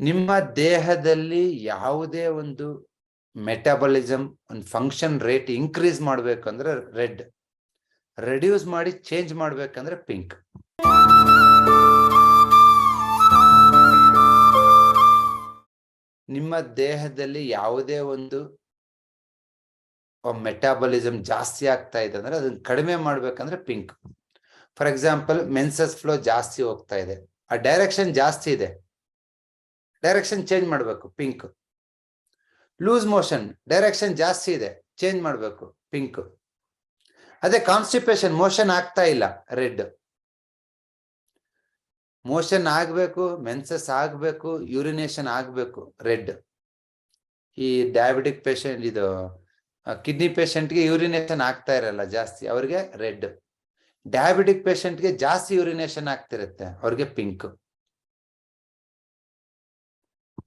ನಿಮ್ಮ ದೇಹದಲ್ಲಿ ಯಾವುದೇ ಒಂದು ಮೆಟಾಬಲಿಸಮ್ ಒಂದು ಫಂಕ್ಷನ್ ರೇಟ್ ಇನ್ಕ್ರೀಸ್ ಮಾಡ್ಬೇಕಂದ್ರೆ ರೆಡ್ ರೆಡ್ಯೂಸ್ ಮಾಡಿ ಚೇಂಜ್ ಮಾಡ್ಬೇಕಂದ್ರೆ ಪಿಂಕ್ ನಿಮ್ಮ ದೇಹದಲ್ಲಿ ಯಾವುದೇ ಒಂದು ಮೆಟಾಬಲಿಸಮ್ ಜಾಸ್ತಿ ಆಗ್ತಾ ಇದೆ ಅಂದ್ರೆ ಅದನ್ನ ಕಡಿಮೆ ಮಾಡ್ಬೇಕಂದ್ರೆ pink for example menses flow ಜಾಸ್ತಿ ಹೋಗ್ತಾ ಇದೆ. ಆ ಡೈರೆಕ್ಷನ್ ಜಾಸ್ತಿ ಇದೆ. ಡೈರೆಕ್ಷನ್ ಚೇಂಜ್ ಮಾಡಬೇಕು ಪಿಂಕ್ ಲೂಸ್ ಮೋಷನ್ ಡೈರೆಕ್ಷನ್ ಜಾಸ್ತಿ ಇದೆ ಚೇಂಜ್ ಮಾಡಬೇಕು ಪಿಂಕ್ ಅದೇ ಕಾನ್ಸ್ಟಿಪೇಷನ್ ಮೋಷನ್ ಆಗ್ತಾ ಇಲ್ಲ ರೆಡ್ ಮೋಷನ್ ಆಗಬೇಕು ಮೆನ್ಸಸ್ ಆಗಬೇಕು ಯೂರಿನೇಷನ್ ಆಗಬೇಕು ರೆಡ್ ಈ ಡಯಾಬಿಟಿಕ್ ಪೇಷಂಟ್ ಇದು ಕಿಡ್ನಿ ಪೇಷಂಟ್ಗೆ ಯೂರಿನೇಷನ್ ಆಗ್ತಾ ಇರಲ್ಲ ಜಾಸ್ತಿ, ಅವ್ರಿಗೆ ರೆಡ್ ಡಯಾಬಿಟಿಕ್ ಪೇಷಂಟ್ಗೆ ಜಾಸ್ತಿ ಯೂರಿನೇಷನ್ ಆಗ್ತಿರುತ್ತೆ, ಅವ್ರಿಗೆ ಪಿಂಕ್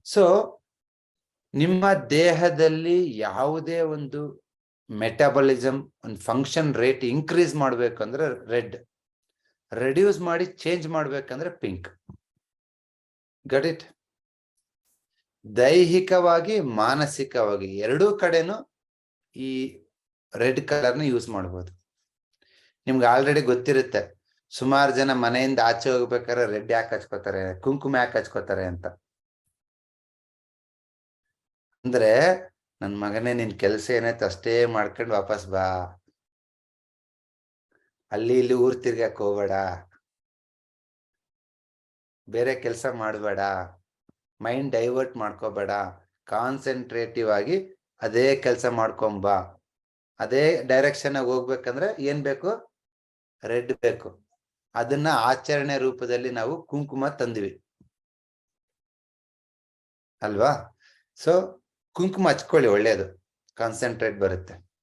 ಸೊ ನಿಮ್ಮ ದೇಹದಲ್ಲಿ ಯಾವುದೇ ಒಂದು ಮೆಟಾಬಲಿಸಮ್ ಒಂದು ಫಂಕ್ಷನ್ ರೇಟ್ ಇನ್ಕ್ರೀಸ್ ಮಾಡ್ಬೇಕಂದ್ರೆ ರೆಡ್ ರೆಡ್ಯೂಸ್ ಮಾಡಿ ಚೇಂಜ್ ಮಾಡ್ಬೇಕಂದ್ರೆ ಪಿಂಕ್ ಗಟ್ ಇಟ್ ದೈಹಿಕವಾಗಿ, ಮಾನಸಿಕವಾಗಿ ಎರಡೂ ಕಡೆನೂ ಈ ರೆಡ್ ಕಲರ್ನ ಯೂಸ್ ಮಾಡ್ಬೋದು. ನಿಮ್ಗೆ ಆಲ್ರೆಡಿ ಗೊತ್ತಿರುತ್ತೆ. ಸುಮಾರು ಜನ ಮನೆಯಿಂದ ಆಚೆ ಹೋಗ್ಬೇಕಾದ್ರೆ ರೆಡ್ ಯಾಕೆ ಹಚ್ಕೋತಾರೆ? ಕುಂಕುಮ ಯಾಕೆ ಹಚ್ಕೋತಾರೆ ಅಂತ. ಅಂದ್ರೆ ನನ್ ಮಗನೇ ನಿನ್ ಕೆಲ್ಸ ಏನೈತೆ ಅಷ್ಟೇ ಮಾಡ್ಕೊಂಡು ವಾಪಸ್ ಬಾ. ಅಲ್ಲಿ ಇಲ್ಲಿ ಊರ್ ತಿರ್ಗಕ್ ಹೋಗ್ಬೇಡ. ಬೇರೆ ಕೆಲಸ ಮಾಡಬೇಡ. ಮೈಂಡ್ ಡೈವರ್ಟ್ ಮಾಡ್ಕೋಬೇಡ. ಕಾನ್ಸಂಟ್ರೇಟಿವ್ ಆಗಿ ಅದೇ ಕೆಲಸ ಮಾಡ್ಕೊಂಬ ಅದೇ ಡೈರೆಕ್ಷನ್ ಹೋಗ್ಬೇಕಂದ್ರೆ ಏನ್ ಬೇಕು? ರೆಡ್ ಬೇಕು. ಅದನ್ನ ಆಚರಣೆ ರೂಪದಲ್ಲಿ ನಾವು ಕುಂಕುಮ ತಂದ್ವಿ. ಅಲ್ವಾ? ಸೊ ಕುಂಕುಮ ಹಚ್ಕೊಳ್ಳಿ ಒಳ್ಳೇದು. ಕಾನ್ಸಂಟ್ರೇಟ್ ಬರುತ್ತೆ.